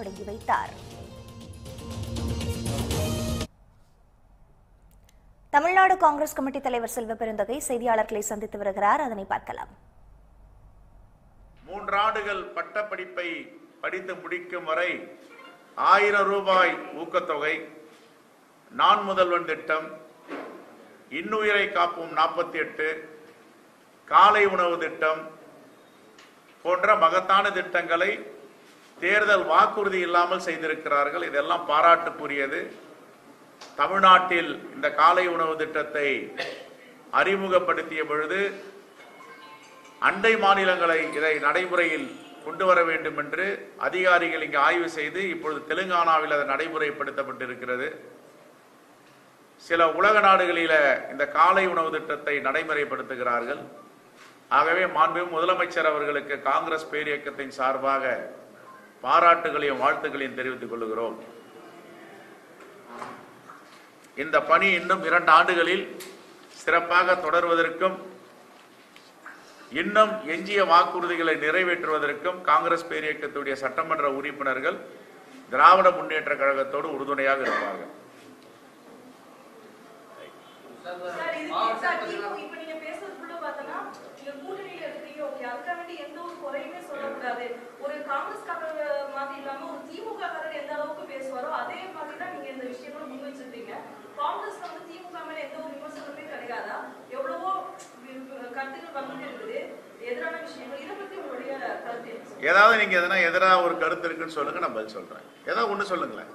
தொடங்கி வைத்தார். தமிழ்நாடு காங்கிரஸ் கமிட்டி தலைவர் செல்வ பெருந்தகை செய்தியாளர்களை சந்தித்து வருகிறார். அதனை பார்க்கலாம். மூன்றாண்டுகள் பட்டப்படிப்பை படித்து முடிக்கும் வரை ஆயிரம் ரூபாய் ஊக்கத்தொகை நான் முதல்வன் திட்டம் இன்னுயிரை காப்போம் நாற்பத்தி எட்டு காலை உணவு திட்டம் போன்ற மகத்தான திட்டங்களை தேர்தல் வாக்குறுதி இல்லாமல் செய்திருக்கிறார்கள். இதெல்லாம் பாராட்டுக்குரியது. தமிழ்நாட்டில் இந்த காலை உணவு திட்டத்தை அறிமுகப்படுத்திய பொழுது அண்டை மாநிலங்களை இதை நடைமுறையில் கொண்டு வர வேண்டும் என்று அதிகாரிகள் இங்கு ஆய்வு செய்து இப்பொழுது தெலுங்கானாவில் அது நடைமுறைப்படுத்தப்பட்டிருக்கிறது. சில உலக நாடுகளில இந்த காலை உணவு திட்டத்தை நடைமுறைப்படுத்துகிறார்கள். ஆகவே மாண்பு முதலமைச்சர் அவர்களுக்கு காங்கிரஸ் பேரியக்கத்தின் சார்பாக பாராட்டுகளையும் வாழ்த்துக்களையும் தெரிவித்துக் கொள்கிறோம். இந்த பணி இன்னும் இரண்டு ஆண்டுகளில் சிறப்பாக தொடர்வதற்கும் இன்னும் எஞ்சிய வாக்குறுதிகளை நிறைவேற்றுவதற்கும் காங்கிரஸ் பேரியக்கத்துடைய சட்டமன்ற உறுப்பினர்கள் திராவிட முன்னேற்ற கழகத்தோடு உறுதுணையாக இருப்பார்கள். கூட்டணியில இருக்கீங்க, அதுக்காக வேண்டி எந்த ஏதாவது நீங்க எதனா எதிராக ஒரு கருத்து இருக்குன்னு சொல்லுங்க நான் பதில் சொல்றேன். ஏதாவது ஒண்ணு சொல்லுங்களேன்.